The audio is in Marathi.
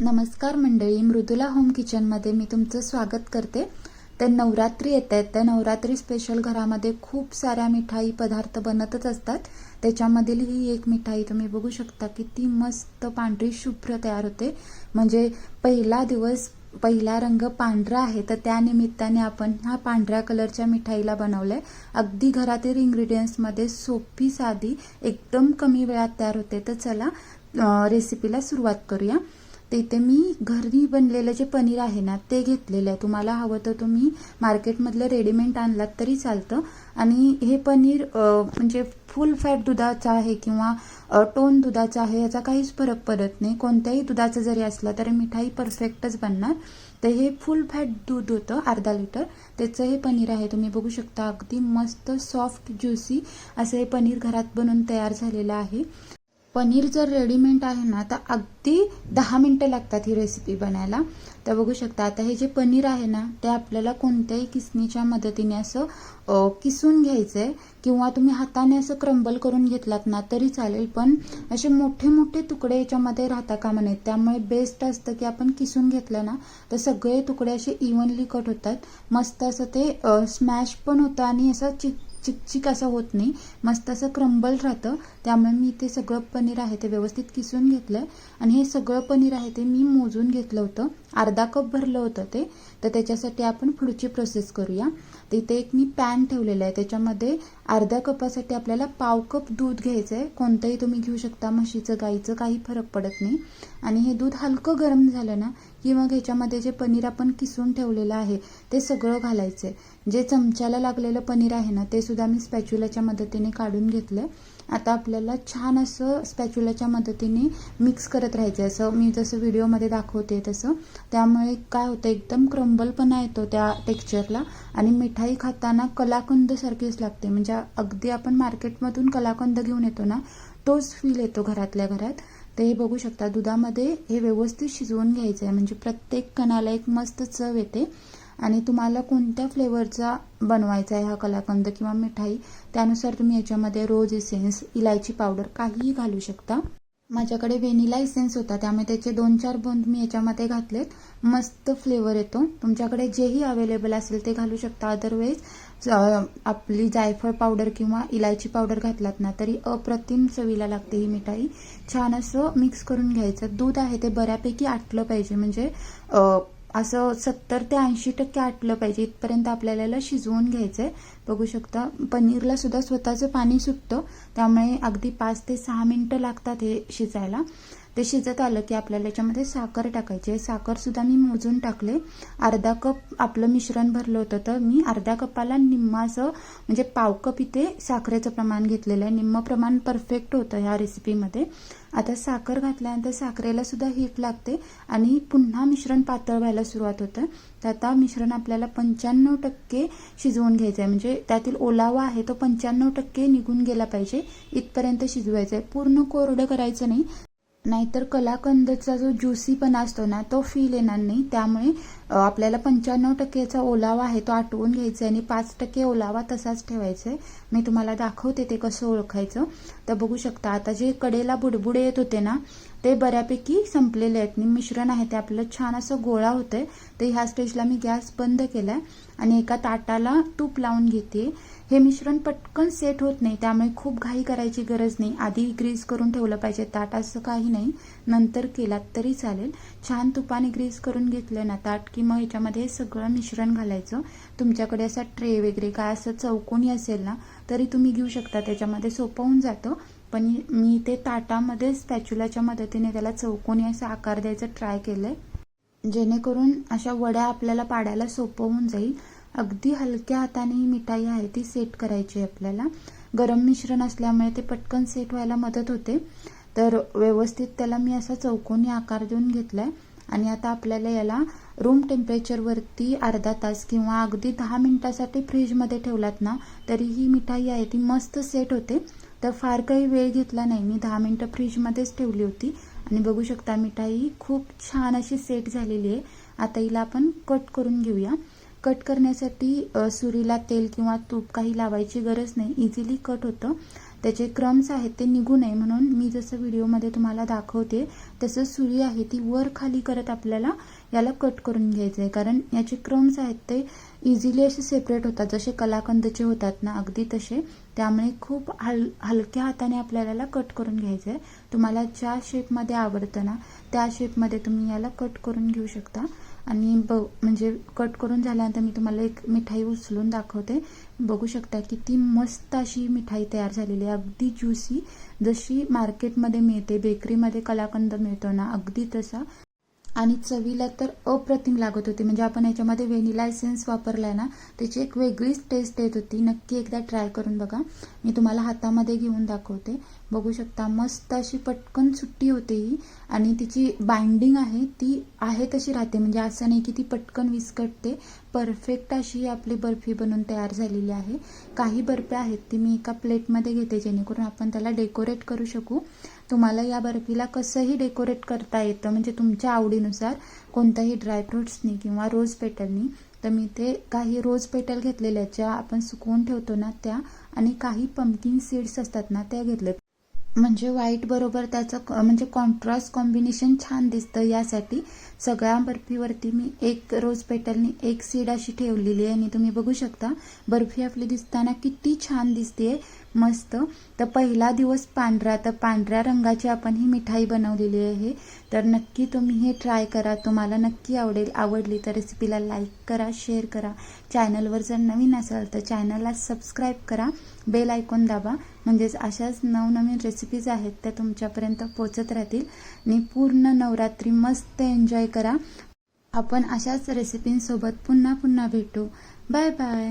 नमस्कार मंडळी मृदुला होम किचनमध्ये मी तुमचं स्वागत करते. तर नवरात्री येत आहेत. तर नवरात्री स्पेशल घरामध्ये खूप साऱ्या मिठाई पदार्थ बनतच असतात. त्याच्यामधील ही एक मिठाई तुम्ही बघू शकता की ती मस्त पांढरी शुभ्र तयार होते. म्हणजे पहिला दिवस पहिला रंग पांढरा आहे. तर त्यानिमित्ताने आपण ह्या पांढऱ्या कलरच्या मिठाईला बनवलं आहे अगदी घरातील इन्ग्रेडियंट्समध्ये सोपी साधी एकदम कमी वेळात तयार होते. तर चला रेसिपीला सुरुवात करूया. तिथे मी घरी बनलेलं जे पनीर आहे ना ते घेतलेलं आहे. तुम्हाला हवं तर तुम्ही मार्केटमधलं रेडीमेड आणलात तरी चालतं. आणि हे पनीर म्हणजे फुल फॅट दुधाचं आहे किंवा टोन दुधाचं आहे याचा काहीच फरक पडत नाही. कोणत्याही दुधाचं जरी असलं तरी मिठाई परफेक्टच बनणार. तर हे फुल फॅट दूध होतं अर्धा लिटर. त्याचं हे पनीर आहे तुम्ही बघू शकता. अगदी मस्त सॉफ्ट ज्युसी असं हे पनीर घरात बनवून तयार झालेलं आहे. पनीर जर रेडीमेड आहे ना तर अगदी दहा मिनटं लागतात ही रेसिपी बनायला. तर बघू शकता आता हे जे पनीर आहे ना ते आपल्याला कोणत्याही किसणीच्या मदतीने असं किसून घ्यायचं आहे किंवा तुम्ही हाताने असं क्रंबल करून घेतलात ना तरी चालेल. पण असे मोठे मोठे तुकडे याच्यामध्ये राहता कामा नयेत त्यामुळे बेस्ट असतं की आपण किसून घेतलं ना तर सगळे तुकडे असे इव्हनली कट होतात. मस्त असं ते स्मॅश पण होतं आणि असं चिक चिकचिक असं होत नाही. मस्त असं क्रंबल राहतं. त्यामुळे मी ते सगळं पनीर आहे ते व्यवस्थित किसून घेतलं आहे आणि हे सगळं पनीर आहे ते मी मोजून घेतलं होतं. अर्धा कप भरलं होतं ते. तर त्याच्यासाठी आपण पुढची प्रोसेस करूया. तर इथे एक मी पॅन ठेवलेलं आहे. त्याच्यामध्ये अर्ध्या कपासाठी आपल्याला पाव कप दूध घ्यायचं आहे कोणतंही तुम्ही घेऊ शकता म्हशीचं गाईचं काही फरक पडत नाही. आणि हे दूध हलकं गरम झालं ना की मग ह्याच्यामध्ये जे पनीर आपण किसून ठेवलेलं आहे ते सगळं घालायचं आहे जे चमच्याला लागलेलं पनीर आहे ना ते सुद्धा मी स्पॅच्युलाच्या मदतीने काढून घेतलं. आहे आता आपल्याला छान असं स्पॅच्युलाच्या मदतीने मिक्स करत राहायचं असं मी जसं व्हिडिओमध्ये दाखवते तसं. त्यामुळे काय होतं एकदम क्रंबलपणा येतो त्या टेक्स्चरला आणि मिठाई खाताना कलाकंद सारखीच लागते. म्हणजे अगदी आपण मार्केटमधून कलाकंद घेऊन येतो ना तोच फील येतो घरातल्या घरात. ते हे बघू शकता दुधामध्ये हे व्यवस्थित शिजवून घ्यायचं आहे म्हणजे प्रत्येक कणाला एक मस्त चव येते. आणि तुम्हाला कोणत्या फ्लेवरचा बनवायचा आहे हा कलाकंद किंवा मिठाई त्यानुसार तुम्ही याच्यामध्ये रोज इसेन्स इलायची पावडर काहीही घालू शकता. माझ्याकडे व्हेनिला इसेन्स होता त्यामुळे त्याचे दोन चार बंद मी याच्यामध्ये घातलेत. मस्त फ्लेवर येतो. तुमच्याकडे जेही अवेलेबल असेल ते घालू शकता. अदरवाईज आपली जायफळ पावडर किंवा इलायची पावडर घातलात ना तरी अप्रतिम चवीला लागते ही मिठाई. छान असं मिक्स करून घ्यायचं. दूध आहे ते बऱ्यापैकी आटलं पाहिजे. म्हणजे असं सत्तर ते ऐंशी टक्के आटलं पाहिजे. इथपर्यंत आपल्याला याला शिजवून घ्यायचं आहे बघू शकता पनीरला सुद्धा स्वतःचं पाणी सुटतं. त्यामुळे अगदी पाच ते सहा मिनटं लागतात हे शिजायला. ते शिजत आलं की आपल्याला याच्यामध्ये साखर टाकायची आहे. साखर सुद्धा मी मोजून टाकले. अर्धा कप आपलं मिश्रण भरलं होतं तर मी अर्ध्या कपाला निम्मा असं म्हणजे पाव कप इथे साखरेचं प्रमाण घेतलेलं आहे. निम्म प्रमाण परफेक्ट होतं ह्या रेसिपीमध्ये आता साखर घातल्यानंतर साखरेला सुद्धा हीट लागते आणि पुन्हा मिश्रण पातळ व्हायला सुरुवात होतं. तर आता मिश्रण आपल्याला पंच्याण्णव टक्के शिजवून घ्यायचं आहे म्हणजे त्यातील ओलावा आहे तो पंच्याण्णव टक्के निघून गेला पाहिजे. इथपर्यंत शिजवायचं आहे पूर्ण कोरडं करायचं नाही. नाहीतर कलाकंदचा जो ज्युसीपणा असतो ना तो फील येणार नाही. त्यामुळे आपल्याला पंच्याण्णव टक्केचा ओलावा आहे तो आटवून घ्यायचा आहे आणि पाच टक्के ओलावा तसाच ठेवायचा आहे. मी तुम्हाला दाखवते ते कसं ओळखायचं. तर बघू शकता आता जे कडेला बुडबुडे येत होते ना ते बऱ्यापैकी संपलेले आहेत. आणि मिश्रण आहे ते आपलं छान असं गोळा होतंय. तर ह्या स्टेजला मी गॅस बंद केलाय आणि एका ताटाला तूप लावून घेते. हे मिश्रण पटकन सेट होत नाही त्यामुळे खूप घाई करायची गरज नाही. आधी ग्रीस करून ठेवलं पाहिजे. ताट असं काही नाही. नंतर केलात तरी चालेल. छान तुपाने ग्रीस करून घेतलं ना ताट की मग ह्याच्यामध्ये सगळं मिश्रण घालायचं. तुमच्याकडे असा ट्रे वगैरे काय असं चौकोनी असेल ना तरी तुम्ही घेऊ शकता. त्याच्यामध्ये सोपं होऊन जातं. पण मी ते ताटामध्ये स्पॅच्युलाच्या मदतीने त्याला चौकोनी असा आकार द्यायचा ट्राय केलंय. जेणेकरून अशा वड्या आपल्याला पाडायला सोपं होऊन जाईल. अगदी हलक्या हाताने ही मिठाई आहे ती सेट करायची आहे आपल्याला. गरम मिश्रण असल्यामुळे ते पटकन सेट व्हायला मदत होते. तर व्यवस्थित त्याला मी असा चौकोनी आकार देऊन घेतलाय. आणि आता आपल्याला याला रूम टेम्परेचरवरती अर्धा तास किंवा अगदी दहा मिनिटासाठी फ्रीजमध्ये ठेवलात ना तरी ही मिठाई आहे ती मस्त सेट होते. तर फार काही वेळ घेतला नाही. मी दहा मिनटं फ्रीजमध्येच ठेवली होती. आणि बघू शकता मिठाई खूप छान अशी सेट झालेली आहे. आता हिला आपण कट करून घेऊया. कट करण्यासाठी सुरीला तेल किंवा तूप काही लावायची गरज नाही. इझिली कट होतं. त्याचे क्रम्स आहेत ते निघू नये म्हणून मी जसं व्हिडिओमध्ये तुम्हाला दाखवते तसं सुरी आहे ती वर खाली करत आपल्याला याला कट करून घ्यायचं आहे कारण याचे क्रम्स आहेत ते इझिली असे सेपरेट होतात. जसे कलाकंदचे होतात ना अगदी तसे. त्यामुळे खूप हल हलक्या हाताने आपल्याला याला कट करून घ्यायचं आहे तुम्हाला ज्या शेपमध्ये आवडतं ना त्या शेपमध्ये तुम्ही याला कट करून घेऊ शकता. आणि ब म्हणजे कट करून झाल्यानंतर मी तुम्हाला एक मिठाई उचलून दाखवते. बघू शकता किती मस्त अशी मिठाई तयार झालेली आहे. अगदी ज्युसी जशी मार्केटमध्ये मिळते बेकरीमध्ये कलाकंद मिळतो ना अगदी तसा. आणि चवीला तर अप्रतिम लागत होती. म्हणजे आपण याच्यामध्ये व्हेनिला एसेन्स वापरलाय ना त्याची एक वेगळीच टेस्ट येत होती. नक्की एकदा ट्राय करून बघा. मी तुम्हाला हातामध्ये घेऊन दाखवते. बघू शकता मस्त अशी पटकन सुट्टी होते ही. आणि तिची बाइंडिंग आहे ती आहे तशी राहते. म्हणजे असं नाही की ती पटकन विस्कटते. परफेक्ट अशी आपली बर्फी बनून तयार झालेली आहे. काही बर्फ्या आहेत ती मी एका प्लेटमध्ये घेते जेणेकरून आपण त्याला डेकोरेट करू शकू. तुम्हाला या बर्फीला कसंही डेकोरेट करता येतं म्हणजे तुमच्या आवडीनुसार कोणत्याही ड्रायफ्रुट्सनी किंवा रोज पेटलनी तर मी ते काही रोज पेटल घेतलेल्या ज्या आपण सुकवून ठेवतो ना त्या आणि काही पम्पकिन सीड्स असतात ना त्या घेतले म्हणजे व्हाईट बरोबर त्याचं म्हणजे कॉन्ट्रास्ट कॉम्बिनेशन छान दिसतं. यासाठी सगळ्या बर्फीवरती मी एक रोज पेटलनी एक सीड अशी ठेवलेली आहे. आणि तुम्ही बघू शकता बर्फी आपली दिसताना किती छान दिसते मस्त. तर पहिला दिवस पांढरा तर पांढऱ्या रंगाची आपण ही मिठाई बनवलेली आहे. तर नक्की तुम्ही हे ट्राय करा. तुम्हाला नक्की आवडेल आवडली तर रेसिपीला लाईक करा शेअर करा. चॅनलवर जर नवीन असाल तर चॅनलला सबस्क्राईब करा. बेल ऐकून दाबा. म्हणजेच अशाच नवनवीन रेसिपीज आहेत त्या तुमच्यापर्यंत पोचत राहतील. आणि पूर्ण नवरात्री मस्त एन्जॉय करा. आपण अशाच रेसिपींसोबत पुन्हा पुन्हा भेटू. Bye bye